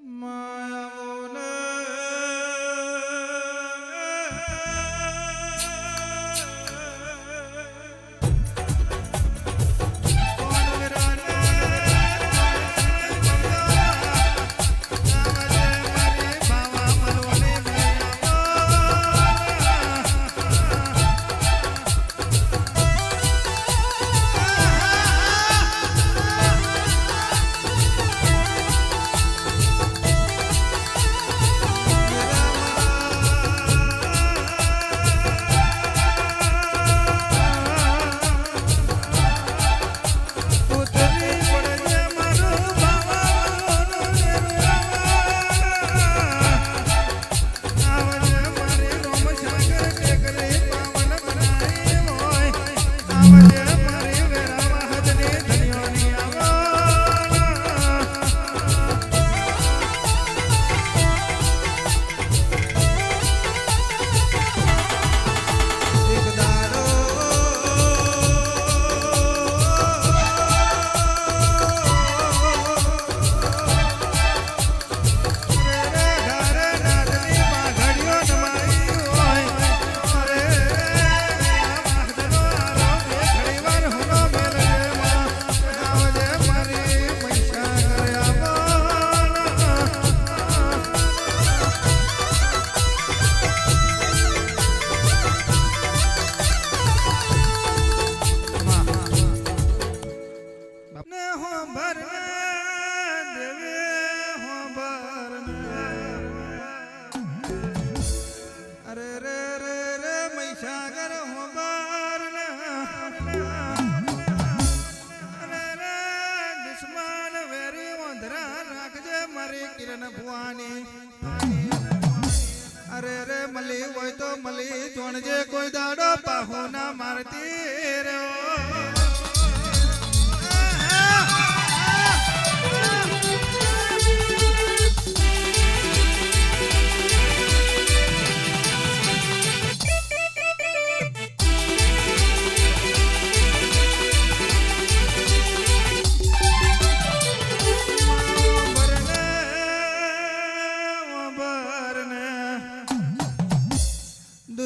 My હોય તો મલી જોણજે કોઈ દાડો પાહુ ના મારતી રે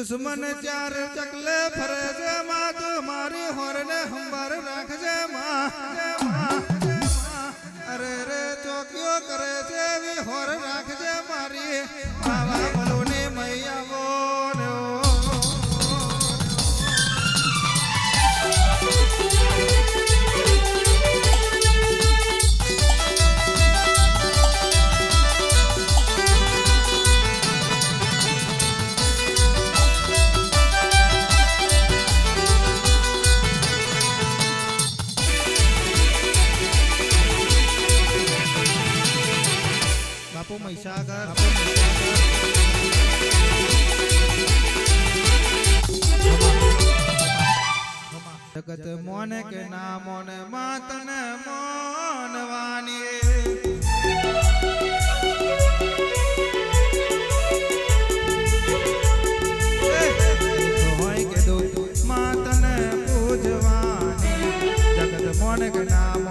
દુશ્મન ચાર ચકલે ફરે છે માં, તો મારી હોરને હંબર રાખજે માં અરે રે ચોકીઓ કરે છે એવી હોર રાખજે મારી. બાવા મોને કે ના મોને માતને મોનવાની. હોય કે ના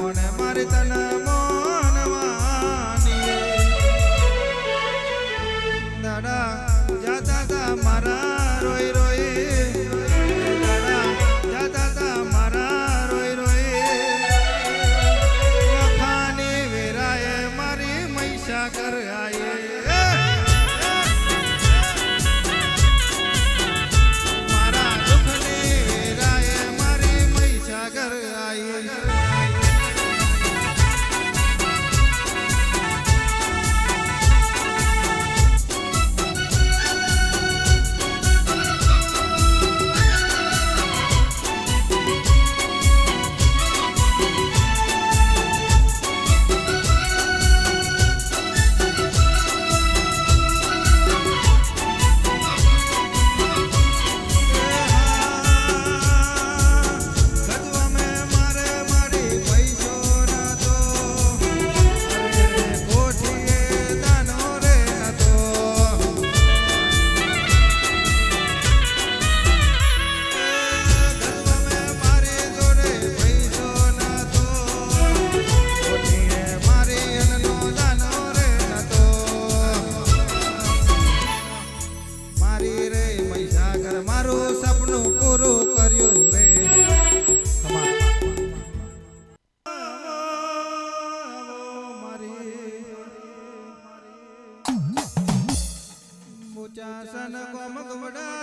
બોચાસન કોમ ગવડાયો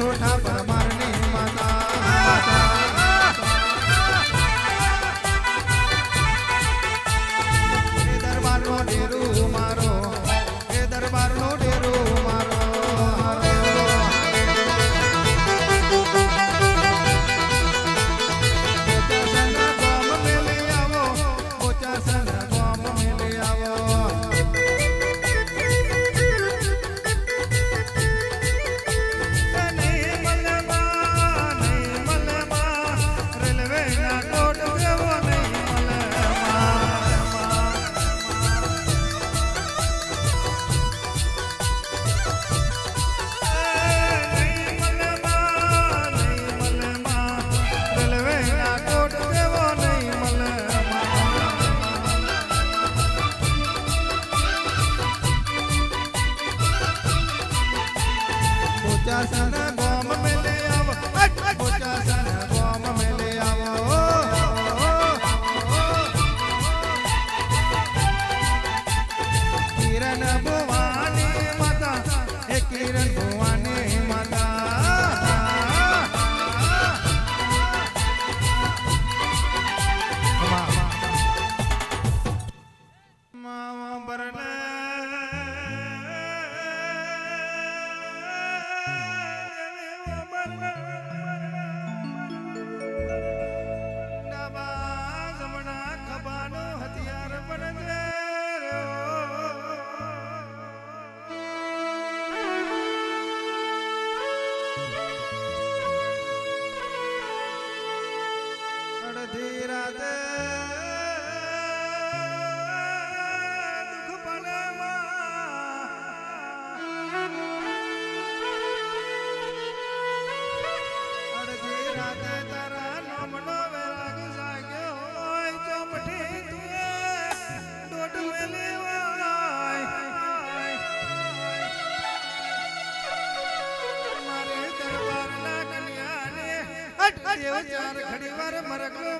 छोटा परमा ઘડી વાર મરગલો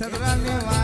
સદરાની વાત